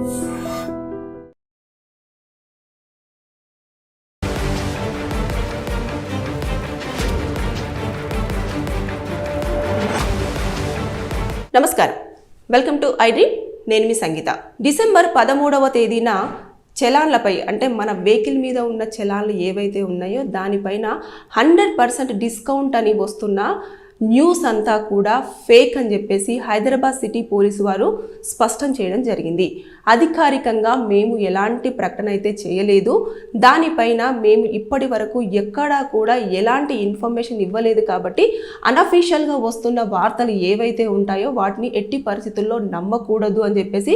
నమస్కారం. Welcome to iDream నేను మీ సంగీత. December పదమూడవ తేదీన చలాన్లపై అంటే మన వెహికల్ మీద ఉన్న చలాన్లు ఏవైతే ఉన్నాయో దానిపైన హండ్రెడ్ పర్సెంట్ డిస్కౌంట్ అని వస్తున్న న్యూస్ అంతా కూడా ఫేక్ అని చెప్పేసి హైదరాబాద్ సిటీ పోలీసు వారు స్పష్టం చేయడం జరిగింది. అధికారికంగా మేము ఎలాంటి ప్రకటన అయితే చేయలేదు. దానిపైన మేము ఇప్పటి వరకు ఎక్కడా కూడా ఎలాంటి ఇన్ఫర్మేషన్ ఇవ్వలేదు కాబట్టి అనఫీషియల్గా వస్తున్న వార్తలు ఏవైతే ఉంటాయో వాటిని ఎట్టి పరిస్థితుల్లో నమ్మకూడదు అని చెప్పేసి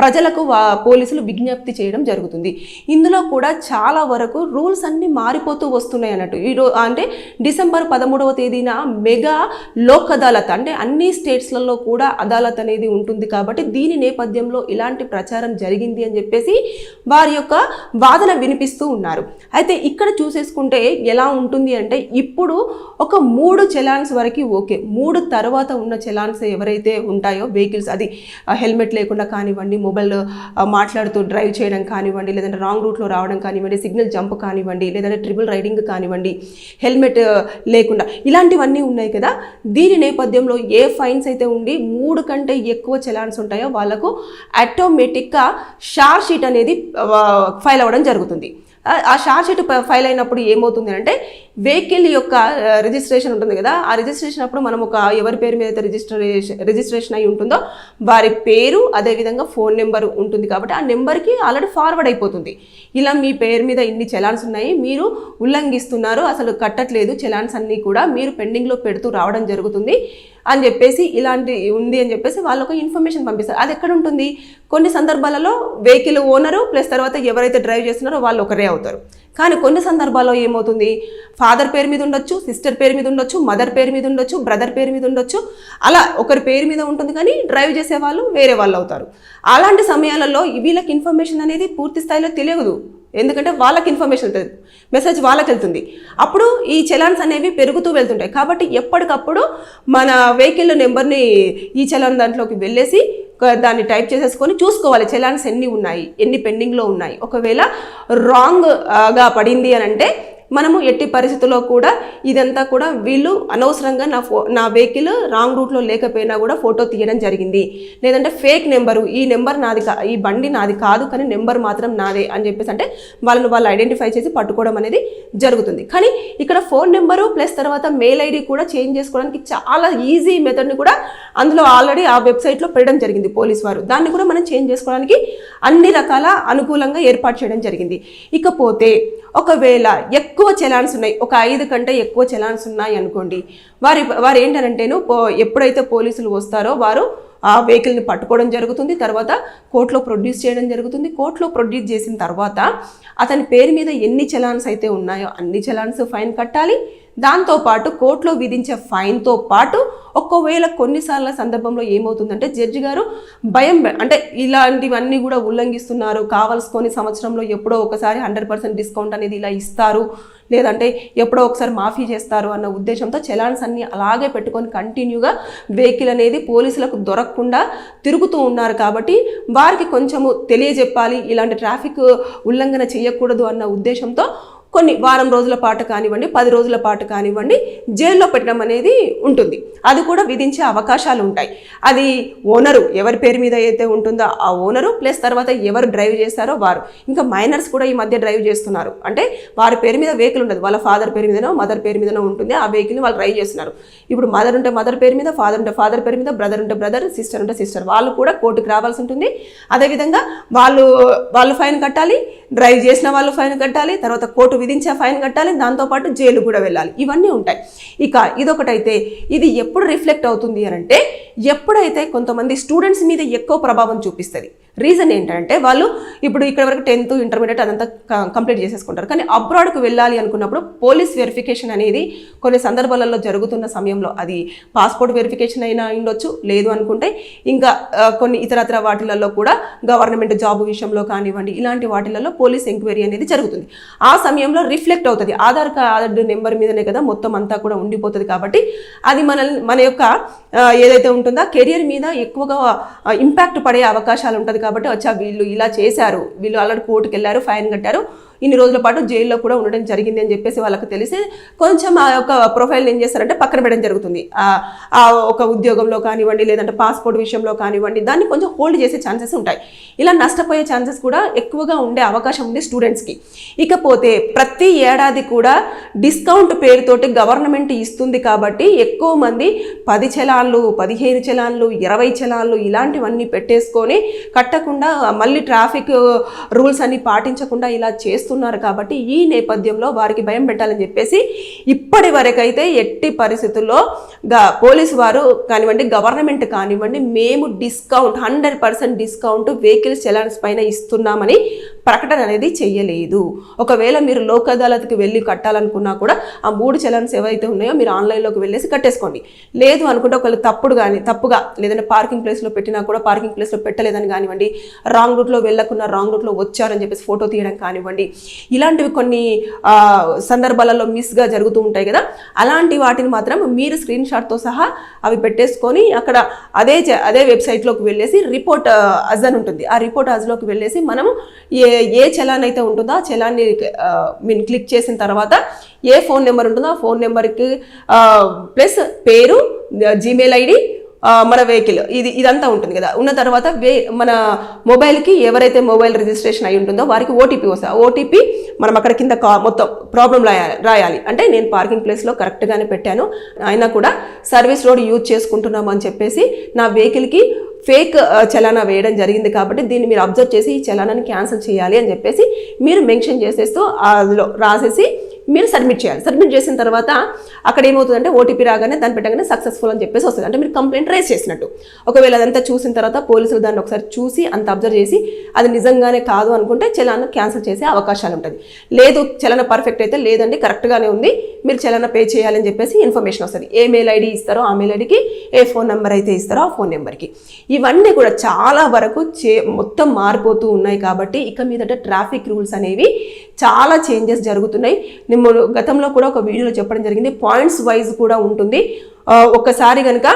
ప్రజలకు వా పోలీసులు విజ్ఞప్తి చేయడం జరుగుతుంది. ఇందులో కూడా చాలా వరకు రూల్స్ అన్నీ మారిపోతూ వస్తున్నాయి అన్నట్టు. ఈరో అంటే డిసెంబర్ పదమూడవ తేదీన మెగా లోక్ అదాలత్ అంటే అన్ని స్టేట్స్లలో కూడా అదాలత్ అనేది ఉంటుంది కాబట్టి దీని నేపథ్యంలో ఇలాంటి ప్రచారం జరిగింది అని చెప్పేసి వారి యొక్క వాదన వినిపిస్తూ ఉన్నారు. అయితే ఇక్కడ చూసేసుకుంటే ఎలా ఉంటుంది అంటే ఇప్పుడు ఒక మూడు చలాన్స్ వరకు ఓకే మూడు తర్వాత ఉన్న చలాన్స్ ఎవరైతే ఉంటాయో వెహికల్స్ అది హెల్మెట్ లేకుండా కానివ్వండి మొబైల్ మాట్లాడుతూ డ్రైవ్ చేయడం కానివ్వండి లేదంటే రాంగ్ రూట్లో రావడం కానివ్వండి సిగ్నల్ జంప్ కానివ్వండి లేదంటే ట్రిపుల్ రైడింగ్ కానివ్వండి హెల్మెట్ లేకుండా ఇలాంటివన్నీ ఉన్నాయి కదా. దీని నేపథ్యంలో ఏ ఫైన్స్ అయితే ఉండి మూడు కంటే ఎక్కువ చలాన్స్ ఉంటాయో వాళ్ళకు ఆటోమేటిక్గా షార్ షీట్ అనేది ఫైల్ అవ్వడం జరుగుతుంది. ఆ- ఆ షార్ట్ షీట్ ఫైల్ అయినప్పుడు ఏమవుతుంది అంటే వెహికల్ యొక్క రిజిస్ట్రేషన్ ఉంటుంది కదా ఆ రిజిస్ట్రేషన్ అప్పుడు మనం ఒక ఎవరి పేరు మీద అయితే రిజిస్ట్రేషన్ రిజిస్ట్రేషన్ అయి ఉంటుందో వారి పేరు అదేవిధంగా ఫోన్ నెంబర్ ఉంటుంది కాబట్టి ఆ నెంబర్కి ఆల్రెడీ ఫార్వర్డ్ అయిపోతుంది. ఇలా మీ పేరు మీద ఇన్ని చలాన్స్ ఉన్నాయి మీరు ఉల్లంఘిస్తున్నారు అసలు కట్టట్లేదు చలాన్స్ అన్నీ కూడా మీరు పెండింగ్లో పెడుతూ రావడం జరుగుతుంది. అని చెప్పేసి ఇలాంటి ఉంది అని చెప్పేసి వాళ్ళు ఒక ఇన్ఫర్మేషన్ పంపిస్తారు. అది ఎక్కడ ఉంటుంది? కొన్ని సందర్భాలలో వెహికల్ ఓనరు ప్లస్ తర్వాత ఎవరైతే డ్రైవ్ చేస్తున్నారో వాళ్ళు ఒకరే అవుతారు. కానీ కొన్ని సందర్భాల్లో ఏమవుతుంది? ఫాదర్ పేరు మీద ఉండొచ్చు సిస్టర్ పేరు మీద ఉండొచ్చు మదర్ పేరు మీద ఉండొచ్చు బ్రదర్ పేరు మీద ఉండొచ్చు. అలా ఒకరి పేరు మీద ఉంటుంది కానీ డ్రైవ్ చేసే వాళ్ళు వేరే వాళ్ళు అవుతారు. అలాంటి సమయాలలో వీళ్ళకి ఇన్ఫర్మేషన్ అనేది పూర్తి స్థాయిలో తెలియదు. ఎందుకంటే వాళ్ళకి ఇన్ఫర్మేషన్ వెళ్తుంది మెసేజ్ వాళ్ళకి వెళ్తుంది అప్పుడు ఈ చలాన్స్ అనేవి పెరుగుతూ వెళ్తుంటాయి. కాబట్టి ఎప్పటికప్పుడు మన వెహికల్ నెంబర్ని ఈ చలాన్ దాంట్లోకి వెళ్ళేసి దాన్ని టైప్ చేసేసుకొని చూసుకోవాలి. చలాన్స్ ఎన్ని ఉన్నాయి? ఎన్ని పెండింగ్లో ఉన్నాయి? ఒకవేళ రాంగ్గా పడింది అని అంటే మనము ఎట్టి పరిస్థితుల్లో కూడా ఇదంతా కూడా వీళ్ళు అనవసరంగా నా ఫో నా వెహికల్ రాంగ్ రూట్లో లేకపోయినా కూడా ఫోటో తీయడం జరిగింది. లేదంటే ఫేక్ నెంబరు ఈ నెంబర్ నాది కా ఈ బండి నాది కాదు కానీ నెంబర్ మాత్రం నాదే అని చెప్పేసి అంటే వాళ్ళని వాళ్ళు ఐడెంటిఫై చేసి పట్టుకోవడం అనేది జరుగుతుంది. కానీ ఇక్కడ ఫోన్ నెంబరు ప్లస్ తర్వాత మెయిల్ ఐడి కూడా చేంజ్ చేసుకోవడానికి చాలా ఈజీ మెథడ్ని కూడా అందులో ఆల్రెడీ ఆ వెబ్సైట్లో పెట్టడం జరిగింది పోలీస్ వారు. దాన్ని కూడా మనం చేంజ్ చేసుకోవడానికి అన్ని రకాల అనుకూలంగా ఏర్పాటు చేయడం జరిగింది. ఇకపోతే ఒకవేళ ఎక్కువ చలాన్స్ ఉన్నాయి. ఒక ఐదు కంటే ఎక్కువ చలాన్స్ ఉన్నాయి అనుకోండి. వారి వారు ఏంటనంటేను పో- ఎప్పుడైతే పోలీసులు వస్తారో వారు ఆ వెహికల్ని పట్టుకోవడం జరుగుతుంది. తర్వాత కోర్టులో ప్రొడ్యూస్ చేయడం జరుగుతుంది. కోర్టులో ప్రొడ్యూస్ చేసిన తర్వాత అతని పేరు మీద ఎన్ని చలాన్స్ అయితే ఉన్నాయో అన్ని చలాన్స్ ఫైన్ కట్టాలి. దాంతోపాటు కోర్టులో విధించే ఫైన్తో పాటు ఒకవేళ కొన్నిసార్ల సందర్భంలో ఏమవుతుందంటే జడ్జి గారు భయం అంటే ఇలాంటివన్నీ కూడా ఉల్లంఘిస్తున్నారు. కావాల్సుకొని సంవత్సరంలో ఎప్పుడో ఒకసారి హండ్రెడ్ పర్సెంట్ డిస్కౌంట్ అనేది ఇలా ఇస్తారు. లేదంటే ఎప్పుడో ఒకసారి మాఫీ చేస్తారు అన్న ఉద్దేశంతో చలాన్స్ అన్ని అలాగే పెట్టుకొని కంటిన్యూగా వెహికల్ అనేది పోలీసులకు దొరకకుండా తిరుగుతూ ఉన్నారు కాబట్టి వారికి కొంచెము తెలియజెప్పాలి. ఇలాంటి ట్రాఫిక్ ఉల్లంఘన చేయకూడదు అన్న ఉద్దేశంతో కొన్ని వారం రోజుల పాటు కానివ్వండి పది రోజుల పాటు కానివ్వండి జైల్లో పెట్టడం అనేది ఉంటుంది. అది కూడా విధించే అవకాశాలు ఉంటాయి. అది ఓనరు ఎవరి పేరు మీద అయితే ఉంటుందో ఆ ఓనరు ప్లస్ తర్వాత ఎవరు డ్రైవ్ చేస్తారో వారు. ఇంకా మైనర్స్ కూడా ఈ మధ్య డ్రైవ్ చేస్తున్నారు. అంటే వారి పేరు మీద వెహికల్ ఉండదు. వాళ్ళ ఫాదర్ పేరు మీదనో మదర్ పేరు మీదనో ఉంటుంది. ఆ వెహికల్ని వాళ్ళు డ్రైవ్ చేస్తున్నారు. ఇప్పుడు మదర్ ఉంటే మదర్ పేరు మీద ఫాదర్ ఉంటే ఫాదర్ పేరు మీద బ్రదర్ ఉంటే బ్రదర్ సిస్టర్ ఉంటే సిస్టర్. వాళ్ళు కూడా కోర్టుకు రావాల్సి ఉంటుంది. అదేవిధంగా వాళ్ళు వాళ్ళు ఫైన్ కట్టాలి డ్రైవ్ చేసిన వాళ్ళు ఫైన్ కట్టాలి తర్వాత కోర్టు విధించే ఫైన్ కట్టాలి దాంతోపాటు జైలు కూడా వెళ్ళాలి. ఇవన్నీ ఉంటాయి. ఇక ఇదొకటైతే ఇది ఎప్పుడు రిఫ్లెక్ట్ అవుతుంది అని అంటే ఎప్పుడైతే కొంతమంది స్టూడెంట్స్ మీద ఎక్కువ ప్రభావం చూపిస్తుంది. రీజన్ ఏంటంటే వాళ్ళు ఇప్పుడు ఇక్కడ వరకు టెన్త్ ఇంటర్మీడియట్ అదంతా కంప్లీట్ చేసేసుకుంటారు. కానీ అబ్రాడ్కు వెళ్ళాలి అనుకున్నప్పుడు పోలీస్ వెరిఫికేషన్ అనేది కొన్ని సందర్భాలలో జరుగుతున్న సమయంలో అది పాస్పోర్ట్ వెరిఫికేషన్ అయినా ఉండొచ్చు లేదు అనుకుంటే ఇంకా కొన్ని ఇతరత్ర వాటిలలో కూడా గవర్నమెంట్ జాబ్ విషయంలో కానివ్వండి ఇలాంటి వాటిలలో పోలీస్ ఎంక్వైరీ అనేది జరుగుతుంది. ఆ సమయంలో రిఫ్లెక్ట్ అవుతుంది. ఆధార్ కార్డు నెంబర్ మీదనే కదా మొత్తం అంతా కూడా ఉండిపోతుంది కాబట్టి అది మన మన యొక్క ఏదైతే ఉంటుందో కెరియర్ మీద ఎక్కువగా ఇంపాక్ట్ పడే అవకాశాలు ఉంటుంది కాబట్టి వచ్చా వీళ్ళు ఇలా చేశారు వీళ్ళు ఆల్రెడీ కోర్టుకు వెళ్ళారు ఫైన్ కట్టారు. ఇన్ని రోజుల పాటు జైల్లో కూడా ఉండడం జరిగింది అని చెప్పేసి వాళ్ళకి తెలిసి కొంచెం ఆ యొక్క ప్రొఫైల్ ఏం చేస్తారంటే పక్కన పెట్టడం జరుగుతుంది. ఆ ఒక ఉద్యోగంలో కానివ్వండి లేదంటే పాస్పోర్ట్ విషయంలో కానివ్వండి దాన్ని కొంచెం హోల్డ్ చేసే ఛాన్సెస్ ఉంటాయి. ఇలా నష్టపోయే ఛాన్సెస్ కూడా ఎక్కువగా ఉండే అవకాశం ఉంది స్టూడెంట్స్కి. ఇకపోతే ప్రతి ఏడాది కూడా డిస్కౌంట్ పేరుతోటి గవర్నమెంట్ ఇస్తుంది కాబట్టి ఎక్కువ మంది పది చలాన్లు పదిహేను చలాన్లు ఇరవై చలాన్లు ఇలాంటివన్నీ పెట్టేసుకొని కట్టకుండా మళ్ళీ ట్రాఫిక్ రూల్స్ అన్ని పాటించకుండా ఇలా చేస్తున్నారు కాబట్టి ఈ నేపథ్యంలో వారికి భయం పెట్టాలని చెప్పేసి ఇప్పటి వరకైతే ఎట్టి పరిస్థితుల్లో పోలీసు వారు కానివ్వండి గవర్నమెంట్ కానివ్వండి మేము discount hundred percent discount vehicles challans పైన ఇస్తున్నామని ప్రకటన అనేది చేయలేదు. ఒకవేళ మీరు లోక్ అదాలత్కి వెళ్ళి కట్టాలనుకున్నా కూడా ఆ మూడు చలన్స్ ఏవైతే ఉన్నాయో మీరు ఆన్లైన్లోకి వెళ్ళేసి కట్టేసుకోండి. లేదు అనుకుంటే ఒకవేళ తప్పుడు కానీ తప్పుగా లేదంటే పార్కింగ్ ప్లేస్లో పెట్టినా కూడా పార్కింగ్ ప్లేస్లో పెట్టలేదని కానివ్వండి రాంగ్ రూట్లో వెళ్ళకుండా రాంగ్ రూట్లో వచ్చారని చెప్పేసి ఫోటో తీయడం కానివ్వండి ఇలాంటివి కొన్ని సందర్భాలలో మిస్గా జరుగుతూ ఉంటాయి కదా అలాంటి వాటిని మాత్రం మీరు స్క్రీన్ షాట్తో సహా అవి పెట్టేసుకొని అక్కడ అదే అదే వెబ్సైట్లోకి వెళ్ళేసి రిపోర్ట్ అజ్ అని ఉంటుంది. ఆ రిపోర్ట్ అజ్లోకి వెళ్ళేసి మనము ఏ ఏ చలాన్ అయితే ఉంటుందో ఆ చలాన్ని మీన్ క్లిక్ చేసిన తర్వాత ఏ ఫోన్ నెంబర్ ఉంటుందో ఆ ఫోన్ నెంబర్కి ప్లస్ పేరు జీమెయిల్ ఐడి మన వెహికల్. ఇది ఇదంతా ఉంటుంది కదా. ఉన్న తర్వాత వే మన మొబైల్కి ఎవరైతే మొబైల్ రిజిస్ట్రేషన్ అయి ఉంటుందో వారికి ఓటీపీ వస్తుంది. ఓటీపీ మనం అక్కడ కింద కా మొత్తం ప్రాబ్లం రాయాలి రాయాలి. అంటే నేను పార్కింగ్ ప్లేస్లో కరెక్ట్గానే పెట్టాను. అయినా కూడా సర్వీస్ రోడ్ యూజ్ చేసుకుంటున్నాము అని చెప్పేసి నా వెహికల్కి ఫేక్ చలానా వేయడం జరిగింది కాబట్టి దీన్ని మీరు అబ్జర్వ్ చేసి ఈ చలానాన్ని క్యాన్సిల్ చేయాలి అని చెప్పేసి మీరు మెన్షన్ చేసేస్తూ అందులో రాసేసి మీరు సబ్మిట్ చేయాలి. సబ్మిట్ చేసిన తర్వాత అక్కడ ఏమవుతుందంటే ఓటీపీ రాగానే దాన్ని పెట్టగానే సక్సెస్ఫుల్ అని చెప్పేసి వస్తుంది. అంటే మీరు కంప్లైంట్ రేస్ చేసినట్టు. ఒకవేళ అదంతా చూసిన తర్వాత పోలీసులు దాన్ని ఒకసారి చూసి అంత అబ్జర్వ్ చేసి అది నిజంగానే కాదు అనుకుంటే చలానా క్యాన్సిల్ చేసే అవకాశాలు ఉంటుంది. లేదు చలన పర్ఫెక్ట్ అయితే లేదండి కరెక్ట్గానే ఉంది. మీరు చలన పే చేయాలని చెప్పేసి ఇన్ఫర్మేషన్ వస్తుంది. ఏ మెయిల్ ఐడి ఇస్తారో ఆ మెయిల్ ఐడికి ఏ ఫోన్ నెంబర్ అయితే ఇస్తారో ఆ ఫోన్ నెంబర్కి ఇవన్నీ కూడా చాలా వరకు చే మొత్తం మారిపోతూ ఉన్నాయి కాబట్టి ఇక మీదట ట్రాఫిక్ రూల్స్ అనేవి చాలా చేంజెస్ జరుగుతున్నాయి. నేను గతంలో కూడా ఒక వీడియోలో చెప్పడం జరిగింది. పాయింట్స్ వైజ్ కూడా ఉంటుంది. ఒక్కసారి కనుక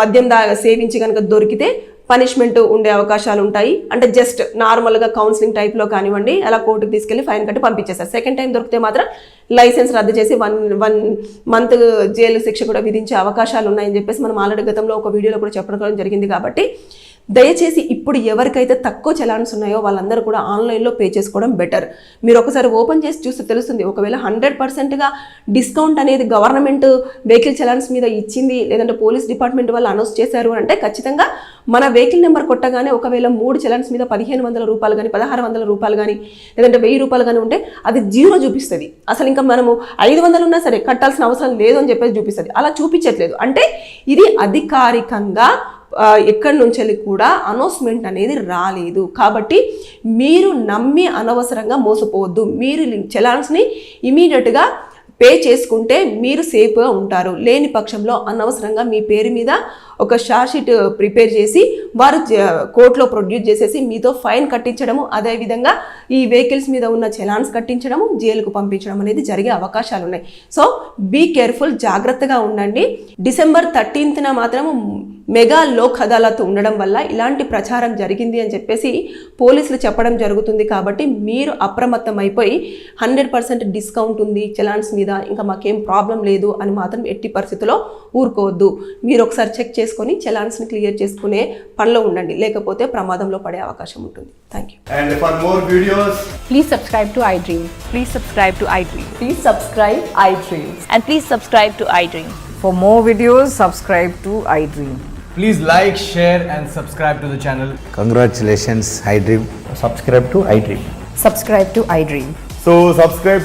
మద్యం దా సేవించి కనుక దొరికితే పనిష్మెంట్ ఉండే అవకాశాలు ఉంటాయి. అంటే జస్ట్ నార్మల్గా కౌన్సిలింగ్ టైప్లో కానివ్వండి అలా కోర్టుకు తీసుకెళ్ళి ఫైన్ కట్టి పంపించేస్తారు. సెకండ్ టైం దొరికితే మాత్రం లైసెన్స్ రద్దు చేసి వన్ వన్ మంత్ జైలు శిక్ష కూడా విధించే అవకాశాలు ఉన్నాయని చెప్పేసి మనం ఆల్రెడీ గతంలో ఒక వీడియోలో కూడా చెప్పడం జరిగింది కాబట్టి దయచేసి ఇప్పుడు ఎవరికైతే తక్కువ చలాన్స్ ఉన్నాయో వాళ్ళందరూ కూడా ఆన్లైన్లో పే చేసుకోవడం బెటర్. మీరు ఒకసారి ఓపెన్ చేసి చూస్తే తెలుస్తుంది ఒకవేళ హండ్రెడ్ పర్సెంట్గా డిస్కౌంట్ అనేది గవర్నమెంట్ వెహికల్ చలాన్స్ మీద ఇచ్చింది లేదంటే పోలీస్ డిపార్ట్మెంట్ వాళ్ళు అనౌన్స్ చేశారు అంటే ఖచ్చితంగా మన వెహికల్ నెంబర్ కొట్టగానే ఒకవేళ మూడు చలాన్స్ మీద పదిహేను వందల రూపాయలు కానీ పదహారు వందల రూపాయలు కానీ లేదంటే వెయ్యి రూపాయలు కానీ ఉంటే అది జీరో చూపిస్తుంది. అసలు ఇంకా మనము ఐదు వందలు ఉన్నా సరే కట్టాల్సిన అవసరం లేదు అని చెప్పేసి చూపిస్తుంది. అలా చూపించట్లేదు. అంటే ఇది అధికారికంగా ఎక్కడి నుంచి వెళ్ళి కూడా అనౌన్స్మెంట్ అనేది రాలేదు. కాబట్టి మీరు నమ్మి అనవసరంగా మోసపోవద్దు. మీరు చలాన్స్ని ఇమీడియట్గా పే చేసుకుంటే మీరు సేఫ్గా ఉంటారు. లేని పక్షంలో అనవసరంగా మీ పేరు మీద ఒక షార్ట్ ప్రిపేర్ చేసి వారు కోర్టులో ప్రొడ్యూస్ చేసేసి మీతో ఫైన్ కట్టించడము అదేవిధంగా ఈ వెహికల్స్ మీద ఉన్న చలాన్స్ కట్టించడము జైలుకు పంపించడం అనేది జరిగే అవకాశాలు ఉన్నాయి సో బీ కేర్ఫుల్ జాగ్రత్తగా ఉండండి. డిసెంబర్ థర్టీన్త్న మాత్రము మెగా లోక్ అదాలత్ ఉండడం వల్ల ఇలాంటి ప్రచారం జరిగింది అని చెప్పేసి పోలీసులు చెప్పడం జరుగుతుంది కాబట్టి మీరు అప్రమత్తం అయిపోయి హండ్రెడ్ పర్సెంట్ డిస్కౌంట్ ఉంది చలాన్స్ మీద ఇంకా మాకేం ప్రాబ్లం లేదు అని మాత్రం ఎట్టి పరిస్థితుల్లో ఊరుకోవద్దు. మీరు ఒకసారి చెక్ చేసి చేసుకొని చలాన్స్ని క్లియర్ చేసుకునే పనిలో ఉండండి లేకపోతే ప్రమాదంలో పడే అవకాశం ఉంటుంది thank you And for more videos, Please subscribe to iDream. Please subscribe to iDream. Please subscribe iDreams. And please subscribe to iDream. For more videos, subscribe to iDream. please like, share, and subscribe to the channel. Congratulations, iDream. subscribe to iDream. Subscribe to iDream. So subscribe